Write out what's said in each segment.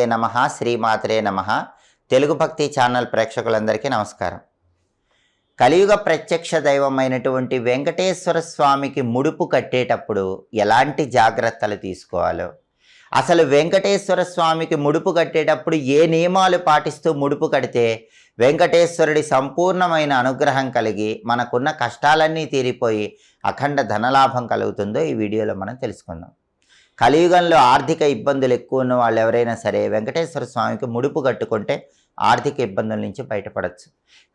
గురుభ్యే నమ శ్రీమాత్రే నమ. తెలుగు భక్తి ఛానల్ ప్రేక్షకులందరికీ నమస్కారం. కలియుగ ప్రత్యక్ష దైవమైనటువంటి వెంకటేశ్వర స్వామికి ముడుపు కట్టేటప్పుడు ఎలాంటి జాగ్రత్తలు తీసుకోవాలో? అసలు వెంకటేశ్వర స్వామికి ముడుపు కట్టేటప్పుడు ఏ నియమాలు పాటిస్తూ ముడుపు కడితే వెంకటేశ్వరుడి సంపూర్ణమైన అనుగ్రహం కలిగి మనకున్న కష్టాలన్నీ తీరిపోయి అఖండ ధనలాభం కలుగుతుందో ఈ వీడియోలో మనం తెలుసుకుందాం. కలియుగంలో ఆర్థిక ఇబ్బందులు ఎక్కువ ఉన్న వాళ్ళు ఎవరైనా సరే వెంకటేశ్వర స్వామికి ముడుపు కట్టుకుంటే ఆర్థిక ఇబ్బందుల నుంచి బయటపడవచ్చు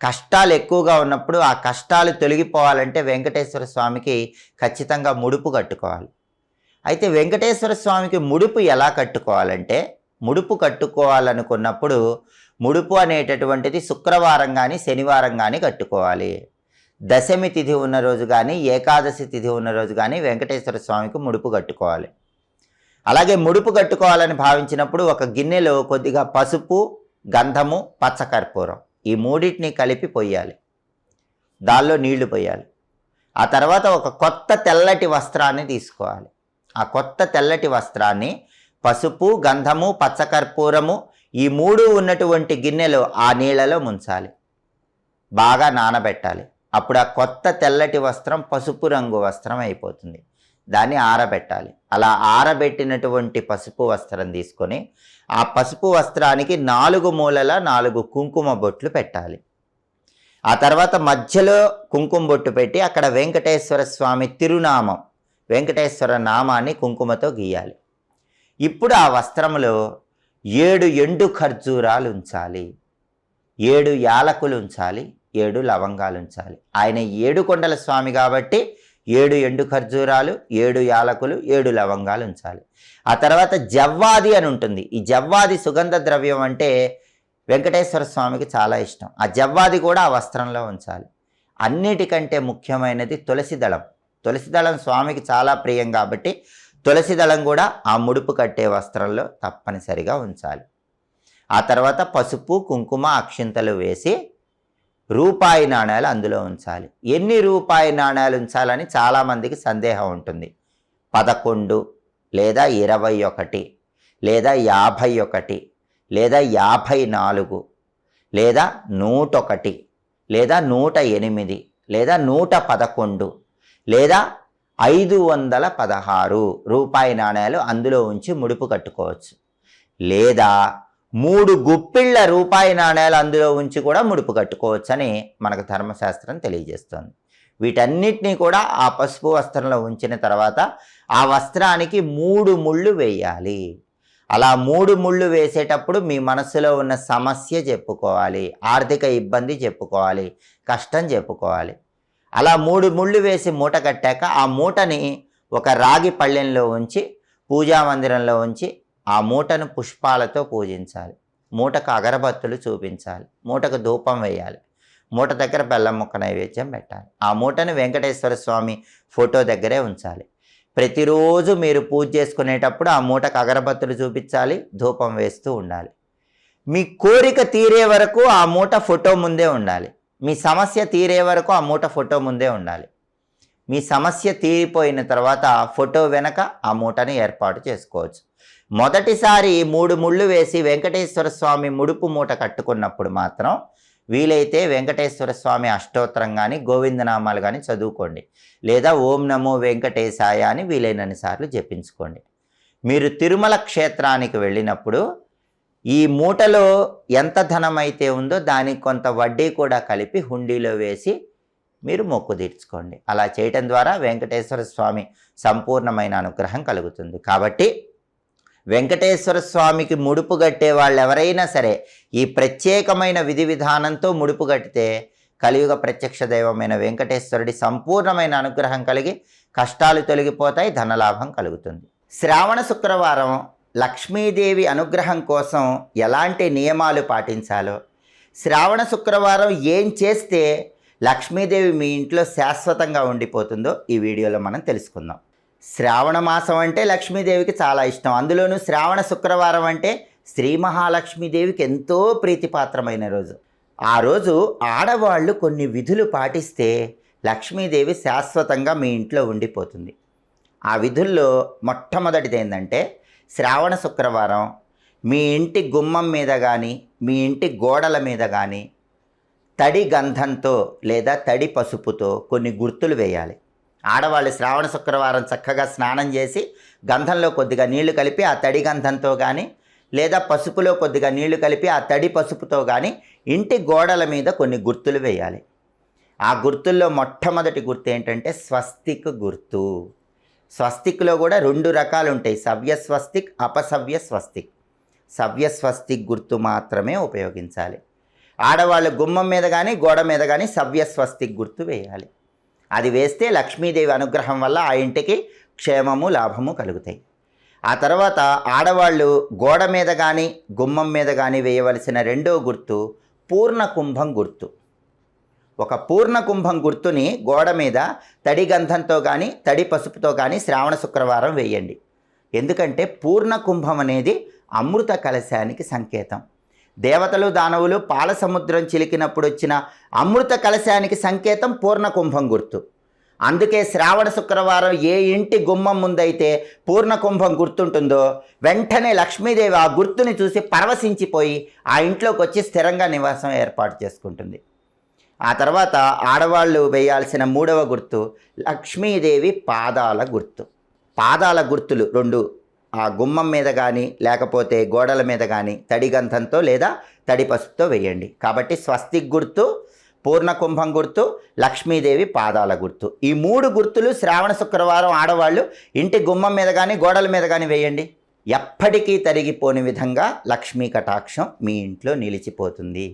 కష్టాలు ఎక్కువగా ఉన్నప్పుడు ఆ కష్టాలు తొలగిపోవాలంటే వెంకటేశ్వర స్వామికి ఖచ్చితంగా ముడుపు కట్టుకోవాలి. అయితే వెంకటేశ్వర స్వామికి ముడుపు ఎలా కట్టుకోవాలంటే ముడుపు కట్టుకోవాలనుకున్నప్పుడు ముడుపు అనేటటువంటిది శుక్రవారం కానీ శనివారం కానీ కట్టుకోవాలి. దశమి తిథి ఉన్న రోజు కానీ ఏకాదశి తిథి ఉన్న రోజు కానీ వెంకటేశ్వర స్వామికి ముడుపు కట్టుకోవాలి. అలాగే ముడుపు కట్టుకోవాలని భావించినప్పుడు ఒక గిన్నెలో కొద్దిగా పసుపు గంధము పచ్చకర్పూరం ఈ మూడింటిని కలిపి పొయ్యాలి. దానిలో నీళ్ళు పోయాలి. ఆ తర్వాత ఒక కొత్త తెల్లటి వస్త్రాన్ని తీసుకోవాలి. ఆ కొత్త తెల్లటి వస్త్రాన్ని పసుపు గంధము పచ్చకర్పూరము ఈ మూడు ఉన్నటువంటి గిన్నెలో ఆ నీళ్ళలో ముంచాలి. బాగా నానబెట్టాలి. అప్పుడు ఆ కొత్త తెల్లటి వస్త్రం పసుపు రంగు వస్త్రం అయిపోతుంది. దాన్ని ఆరబెట్టాలి. అలా ఆరబెట్టినటువంటి పసుపు వస్త్రం తీసుకొని ఆ పసుపు వస్త్రానికి నాలుగు మూలల నాలుగు కుంకుమ బొట్లు పెట్టాలి. ఆ తర్వాత మధ్యలో కుంకుమ బొట్టు పెట్టి అక్కడ వెంకటేశ్వర స్వామి తిరునామం వెంకటేశ్వర నామాన్ని కుంకుమతో గీయాలి. ఇప్పుడు ఆ వస్త్రంలో ఏడు ఎండు ఖర్జూరాలు ఉంచాలి. ఏడు యాలకులు ఉంచాలి. ఏడు లవంగాలు ఉంచాలి. ఆయన ఏడు కొండల స్వామి కాబట్టి ఏడు ఎండు ఖర్జూరాలు ఏడు యాలకులు ఏడు లవంగాలు ఉంచాలి. ఆ తర్వాత జవ్వాది అని ఉంటుంది. ఈ జవ్వాది సుగంధ ద్రవ్యం అంటే వెంకటేశ్వర స్వామికి చాలా ఇష్టం. ఆ జవ్వాది కూడా ఆ వస్త్రంలో ఉంచాలి. అన్నిటికంటే ముఖ్యమైనది తులసి దళం. తులసి దళం స్వామికి చాలా ప్రియం కాబట్టి తులసి దళం కూడా ఆ ముడుపు కట్టే వస్త్రంలో తప్పనిసరిగా ఉంచాలి. ఆ తర్వాత పసుపు కుంకుమ అక్షింతలు వేసి రూపాయి నాణ్యాలు అందులో ఉంచాలి. ఎన్ని రూపాయి నాణ్యాలు ఉంచాలని చాలామందికి సందేహం ఉంటుంది. పదకొండు లేదా ఇరవై ఒకటి లేదా యాభై ఒకటి లేదా యాభై నాలుగు లేదా నూటొకటి లేదా నూట ఎనిమిది లేదా నూట పదకొండు లేదా ఐదు వందల పదహారు రూపాయి నాణ్యాలు అందులో ఉంచి ముడుపు కట్టుకోవచ్చు. లేదా మూడు గుప్పిళ్ళ రూపాయి నాణేలు అందులో ఉంచి కూడా ముడుపు కట్టుకోవచ్చని మనకు ధర్మశాస్త్రం తెలియజేస్తుంది. వీటన్నిటినీ కూడా ఆ పసుపు వస్త్రంలో ఉంచిన తర్వాత ఆ వస్త్రానికి మూడు ముళ్ళు వేయాలి. అలా మూడు ముళ్ళు వేసేటప్పుడు మీ మనసులో ఉన్న సమస్య చెప్పుకోవాలి ఆర్థిక ఇబ్బంది చెప్పుకోవాలి కష్టం చెప్పుకోవాలి. అలా మూడు ముళ్ళు వేసి మూట కట్టాక ఆ మూటని ఒక రాగి పళ్ళెంలో ఉంచి పూజా మందిరంలో ఉంచి ఆ మూటను పుష్పాలతో పూజించాలి. మూటకు అగరబత్తులు చూపించాలి. మూటకు ధూపం వేయాలి. మూట దగ్గర బెల్లం ముక్క నైవేద్యం పెట్టాలి. ఆ మూటను వెంకటేశ్వర స్వామి ఫోటో దగ్గరే ఉంచాలి. ప్రతిరోజు మీరు పూజ చేసుకునేటప్పుడు ఆ మూటకు అగరబత్తులు చూపించాలి ధూపం వేస్తూ ఉండాలి. మీ కోరిక తీరే వరకు ఆ మూట ఫోటో ముందే ఉండాలి. మీ సమస్య తీరే వరకు ఆ మూట ఫోటో ముందే ఉండాలి. మీ సమస్య తీరిపోయిన తర్వాత ఫోటో వెనక ఆ మూటని ఏర్పాటు చేసుకోవచ్చు. మొదటిసారి మూడు ముళ్ళు వేసి వెంకటేశ్వర స్వామి ముడుపు మూట కట్టుకున్నప్పుడు మాత్రం వీలైతే వెంకటేశ్వర స్వామి అష్టోత్తరం కానీ గోవిందనామాలు కానీ చదువుకోండి. లేదా ఓం నమో వెంకటేశాయ అని వీలైనన్ని సార్లు జపించుకోండి. మీరు తిరుమల క్షేత్రానికి వెళ్ళినప్పుడు ఈ మూటలో ఎంత ధనం అయితే ఉందో దానికి కొంత వడ్డీ కూడా కలిపి హుండీలో వేసి మీరు మొక్కు తీర్చుకోండి. అలా చేయటం ద్వారా వెంకటేశ్వర స్వామి సంపూర్ణమైన అనుగ్రహం కలుగుతుంది. కాబట్టి వెంకటేశ్వర స్వామికి ముడుపు కట్టే వాళ్ళు ఎవరైనా సరే ఈ ప్రత్యేకమైన విధి విధానంతో ముడుపు కట్టితే కలియుగ ప్రత్యక్ష దైవమైన వెంకటేశ్వరుడి సంపూర్ణమైన అనుగ్రహం కలిగి కష్టాలు తొలగిపోతాయి ధనలాభం కలుగుతుంది. శ్రావణ శుక్రవారం లక్ష్మీదేవి అనుగ్రహం కోసం ఎలాంటి నియమాలు పాటించాలో శ్రావణ శుక్రవారం ఏం చేస్తే లక్ష్మీదేవి మీ ఇంట్లో శాశ్వతంగా ఉండిపోతుందో ఈ వీడియోలో మనం తెలుసుకుందాం. శ్రావణ మాసం అంటే లక్ష్మీదేవికి చాలా ఇష్టం. అందులోనూ శ్రావణ శుక్రవారం అంటే శ్రీ మహాలక్ష్మీదేవికి ఎంతో ప్రీతిపాత్రమైన రోజు. ఆ రోజు ఆడవాళ్ళు కొన్ని విధులు పాటిస్తే లక్ష్మీదేవి శాశ్వతంగా మీ ఇంట్లో ఉండిపోతుంది. ఆ విధుల్లో మొట్టమొదటిది ఏంటంటే శ్రావణ శుక్రవారం. మీ ఇంటి గుమ్మం మీద కానీ మీ ఇంటి గోడల మీద కానీ తడి గంధంతో లేదా తడి పసుపుతో కొన్ని గుర్తులు వేయాలి. ఆడవాళ్ళు శ్రావణ శుక్రవారం చక్కగా స్నానం చేసి గంధంలో కొద్దిగా నీళ్ళు కలిపి ఆ తడి గంధంతో కానీ లేదా పసుపులో కొద్దిగా నీళ్ళు కలిపి ఆ తడి పసుపుతో కానీ ఇంటి గోడల మీద కొన్ని గుర్తులు వేయాలి. ఆ గుర్తుల్లో మొట్టమొదటి గుర్తు ఏంటంటే స్వస్తిక్ గుర్తు. స్వస్తిక్లో కూడా రెండు రకాలు ఉంటాయి సవ్య స్వస్తిక్ అపసవ్య స్వస్తిక్ సవ్య స్వస్తిక్ గుర్తు మాత్రమే ఉపయోగించాలి. ఆడవాళ్ళు గుమ్మం మీద కానీ గోడ మీద కానీ సవ్య స్వస్తిక్ గుర్తు వేయాలి. అది వేస్తే లక్ష్మీదేవి అనుగ్రహం వల్ల ఆ ఇంటికి క్షేమము లాభము కలుగుతాయి. ఆ తర్వాత ఆడవాళ్ళు గోడ మీద కానీ గుమ్మం మీద కానీ వేయవలసిన రెండో గుర్తు పూర్ణ కుంభం గుర్తు. ఒక పూర్ణ కుంభం గుర్తుని గోడ మీద తడి గంధంతో కానీ తడి పసుపుతో కానీ శ్రావణ శుక్రవారం వేయండి. ఎందుకంటే పూర్ణ కుంభం అనేది అమృత కలశానికి సంకేతం. దేవతలు దానవులు పాల సముద్రం చిలికినప్పుడు వచ్చిన అమృత కలశానికి సంకేతం పూర్ణ కుంభం గుర్తు. అందుకే శ్రావణ శుక్రవారం ఏ ఇంటి గుమ్మం ముందైతే పూర్ణ కుంభం గుర్తుంటుందో వెంటనే లక్ష్మీదేవి ఆ గుర్తుని చూసి పరవశించిపోయి ఆ ఇంట్లోకి వచ్చి స్థిరంగా నివాసం ఏర్పాటు చేసుకుంటుంది. ఆ తర్వాత ఆడవాళ్ళు వేయాల్సిన మూడవ గుర్తు లక్ష్మీదేవి పాదాల గుర్తు. పాదాల గుర్తులు రెండు ఆ గుమ్మం మీద కానీ లేకపోతే గోడల మీద కానీ తడి గంధంతో లేదా తడి పసుపుతో వేయండి. కాబట్టి స్వస్తిక్ గుర్తు పూర్ణ కుంభం గుర్తు లక్ష్మీదేవి పాదాల గుర్తు. ఈ మూడు గుర్తులు శ్రావణ శుక్రవారం ఆడవాళ్ళు ఇంటి గుమ్మం మీద కానీ గోడల మీద కానీ వేయండి. ఎప్పటికీ తరిగిపోని విధంగా లక్ష్మీ కటాక్షం మీ ఇంట్లో నిలిచిపోతుంది.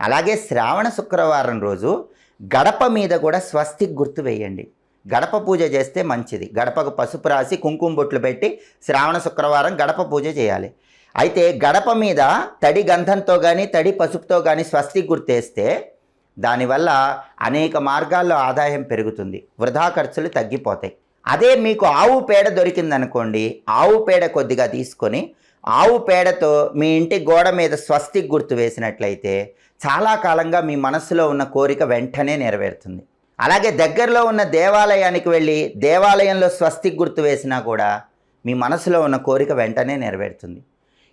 అలాగే శ్రావణ శుక్రవారం రోజు గడప మీద కూడా స్వస్తిక్ గుర్తు వేయండి. గడప పూజ చేస్తే మంచిది. గడపకు పసుపు రాసి కుంకుమ బొట్లు పెట్టి శ్రావణ శుక్రవారం గడప పూజ చేయాలి. అయితే గడప మీద తడి గంధంతో కానీ తడి పసుపుతో కానీ స్వస్తి గుర్తేస్తే దానివల్ల అనేక మార్గాల్లో ఆదాయం పెరుగుతుంది. వృధా ఖర్చులు తగ్గిపోతాయి. అదే మీకు ఆవు పేడ దొరికిందనుకోండి ఆవు పేడ కొద్దిగా తీసుకొని ఆవు పేడతో మీ ఇంటి గోడ మీద స్వస్తిక్ గుర్తు వేసినట్లయితే చాలా కాలంగా మీ మనసులో ఉన్న కోరిక వెంటనే నెరవేరుతుంది. అలాగే దగ్గరలో ఉన్న దేవాలయానికి వెళ్ళి దేవాలయంలో స్వస్తిక్ గుర్తు వేసినా కూడా మీ మనసులో ఉన్న కోరిక వెంటనే నెరవేరుతుంది.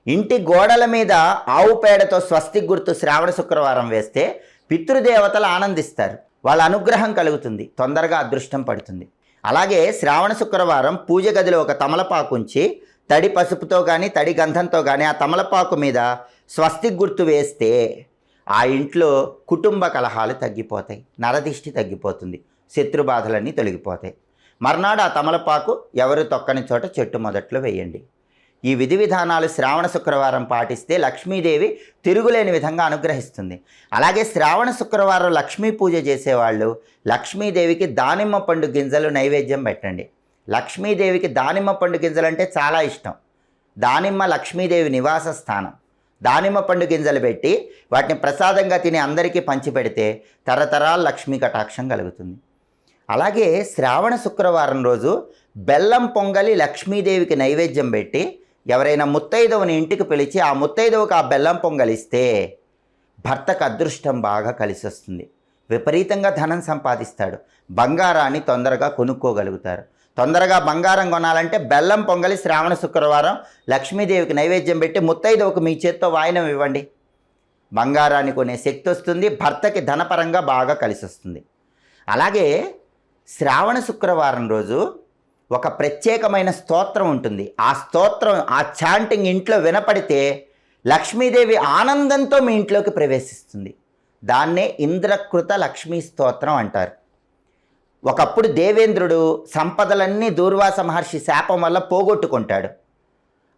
ఇంటి గోడల మీద ఆవు పేడతో స్వస్తిక్ గుర్తు శ్రావణ శుక్రవారం వేస్తే పితృదేవతలు ఆనందిస్తారు. వాళ్ళ అనుగ్రహం కలుగుతుంది. తొందరగా అదృష్టం పడుతుంది. అలాగే శ్రావణ శుక్రవారం పూజ గదిలో ఒక తమలపాకు ఉంచి తడి పసుపుతో కానీ తడి గంధంతో కానీ ఆ తమలపాకు మీద స్వస్తిక్ గుర్తు వేస్తే ఆ ఇంట్లో కుటుంబ కలహాలు తగ్గిపోతాయి నరదిష్టి తగ్గిపోతుంది శత్రుబాధలన్నీ తొలగిపోతాయి. మర్నాడు ఆ తమలపాకు ఎవరు తొక్కని చోట చెట్టు మొదట్లో వేయండి. ఈ విధి విధానాలు శ్రావణ శుక్రవారం పాటిస్తే లక్ష్మీదేవి తిరుగులేని విధంగా అనుగ్రహిస్తుంది. అలాగే శ్రావణ శుక్రవారం లక్ష్మీ పూజ చేసేవాళ్ళు లక్ష్మీదేవికి దానిమ్మ పండు గింజలు నైవేద్యం పెట్టండి. లక్ష్మీదేవికి దానిమ్మ పండు గింజలు అంటే చాలా ఇష్టం. దానిమ్మ లక్ష్మీదేవి నివాస స్థానం. దానిమ్మ పండు గింజలు పెట్టి వాటిని ప్రసాదంగా తిని అందరికీ పంచిపెడితే తరతరాల లక్ష్మీ కటాక్షం కలుగుతుంది. అలాగే శ్రావణ శుక్రవారం రోజు బెల్లం పొంగలి లక్ష్మీదేవికి నైవేద్యం పెట్టి ఎవరైనా ముత్తైదవుని ఇంటికి పిలిచి ఆ ముత్తైదవుకి ఆ బెల్లం పొంగలిస్తే భర్తకు అదృష్టం బాగా కలిసి వస్తుంది విపరీతంగా ధనం సంపాదిస్తాడు. బంగారాన్ని తొందరగా కొనుక్కోగలుగుతారు. తొందరగా బంగారం కొనాలంటే బెల్లం పొంగలి శ్రావణ శుక్రవారం లక్ష్మీదేవికి నైవేద్యం పెట్టి ముత్తైదవుకు మీ చేత్తో వాయినం ఇవ్వండి. బంగారాన్ని కొనే శక్తి వస్తుంది భర్తకి ధనపరంగా బాగా కలిసి వస్తుంది. అలాగే శ్రావణ శుక్రవారం రోజు ఒక ప్రత్యేకమైన స్తోత్రం ఉంటుంది. ఆ స్తోత్రం ఆ చాంటింగ్ ఇంట్లో వినపడితే లక్ష్మీదేవి ఆనందంతో మీ ఇంట్లోకి ప్రవేశిస్తుంది. దాన్నే ఇంద్రకృత లక్ష్మీ స్తోత్రం అంటారు. ఒకప్పుడు దేవేంద్రుడు సంపదలన్నీ దూర్వాస మహర్షి శాపం వల్ల పోగొట్టుకుంటాడు.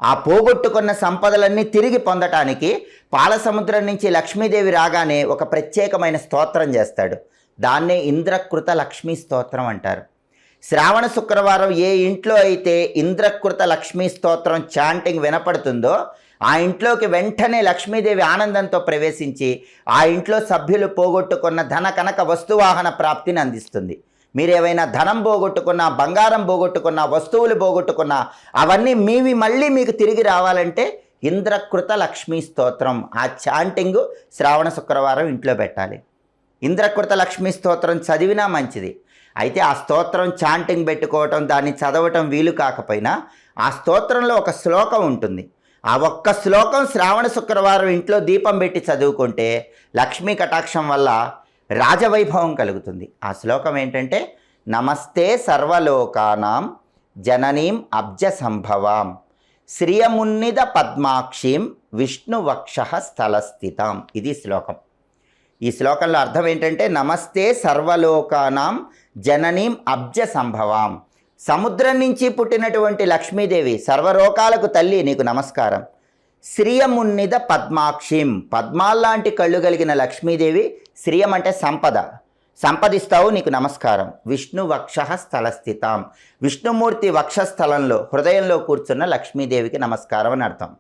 ఆ పోగొట్టుకున్న సంపదలన్నీ తిరిగి పొందటానికి పాలసముద్రం నుంచి లక్ష్మీదేవి రాగానే ఒక ప్రత్యేకమైన స్తోత్రం చేస్తాడు. దాన్నే ఇంద్రకృత లక్ష్మీ స్తోత్రం అంటారు. శ్రావణ శుక్రవారం ఏ ఇంట్లో అయితే ఇంద్రకృత లక్ష్మీ స్తోత్రం చాంటింగ్ వినపడుతుందో ఆ ఇంట్లోకి వెంటనే లక్ష్మీదేవి ఆనందంతో ప్రవేశించి ఆ ఇంట్లో సభ్యులు పోగొట్టుకున్న ధన కనక వస్తువాహన ప్రాప్తిని అందిస్తుంది. మీరు ఏవైనా ధనం పోగొట్టుకున్నా బంగారం పోగొట్టుకున్నా వస్తువులు పోగొట్టుకున్నా అవన్నీ మీవి మళ్ళీ మీకు తిరిగి రావాలంటే ఇంద్రకృత లక్ష్మీ స్తోత్రం. ఆ చాంటింగ్ శ్రావణ శుక్రవారం ఇంట్లో పెట్టాలి. ఇంద్రకృత లక్ష్మీ స్తోత్రం చదివినా మంచిది. అయితే ఆ స్తోత్రం చాంటింగ్ పెట్టుకోవటం దాన్ని చదవటం వీలు కాకపోయినా ఆ స్తోత్రంలో ఒక శ్లోకం ఉంటుంది. ఆ ఒక్క శ్లోకం శ్రావణ శుక్రవారం ఇంట్లో దీపం పెట్టి చదువుకుంటే లక్ష్మీ కటాక్షం వల్ల రాజవైభవం కలుగుతుంది. ఆ శ్లోకం ఏంటంటే నమస్తే సర్వలోకానాం జననీం అబ్జ సంభవాం శ్రియమున్నిద పద్మాక్షీం విష్ణువక్ష స్థలస్థితాం. ఇది శ్లోకం. ఈ శ్లోకంలో అర్థం ఏంటంటే నమస్తే సర్వలోకానాం జననీం అబ్జ సంభవాం సముద్రం నుంచి పుట్టినటువంటి లక్ష్మీదేవి సర్వలోకాలకు తల్లి నీకు నమస్కారం. శ్రియమున్నిద పద్మాక్షిం. పద్మాల్లాంటి కళ్ళు కలిగిన లక్ష్మీదేవి శ్రియం అంటే సంపద. సంపదిస్తావు నీకు నమస్కారం. విష్ణు వక్ష స్థలస్థితాం. విష్ణుమూర్తి వక్షస్థలంలో హృదయంలో కూర్చున్న లక్ష్మీదేవికి నమస్కారం అని అర్థం.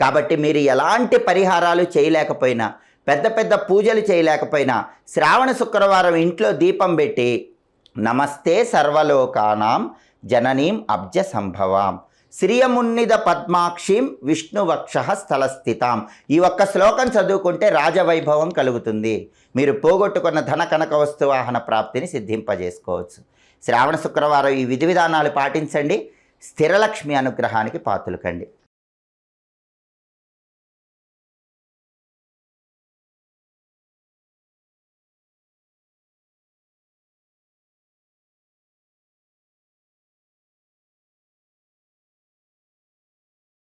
కాబట్టి మీరు ఎలాంటి పరిహారాలు చేయలేకపోయినా పెద్ద పెద్ద పూజలు చేయలేకపోయినా శ్రావణ శుక్రవారం ఇంట్లో దీపం పెట్టి నమస్తే సర్వలోకానాం జననీం అబ్జ సంభవాం. శ్రియమున్నిద పద్మాక్షిం విష్ణువక్ష స్థలస్థితాం. ఈ ఒక్క శ్లోకం చదువుకుంటే రాజవైభవం కలుగుతుంది. మీరు పోగొట్టుకున్న ధన కనక వస్తువాహన ప్రాప్తిని సిద్ధింపజేసుకోవచ్చు. శ్రావణ శుక్రవారం ఈ విధి విధానాలు పాటించండి. స్థిరలక్ష్మి అనుగ్రహానికి పాతులకండి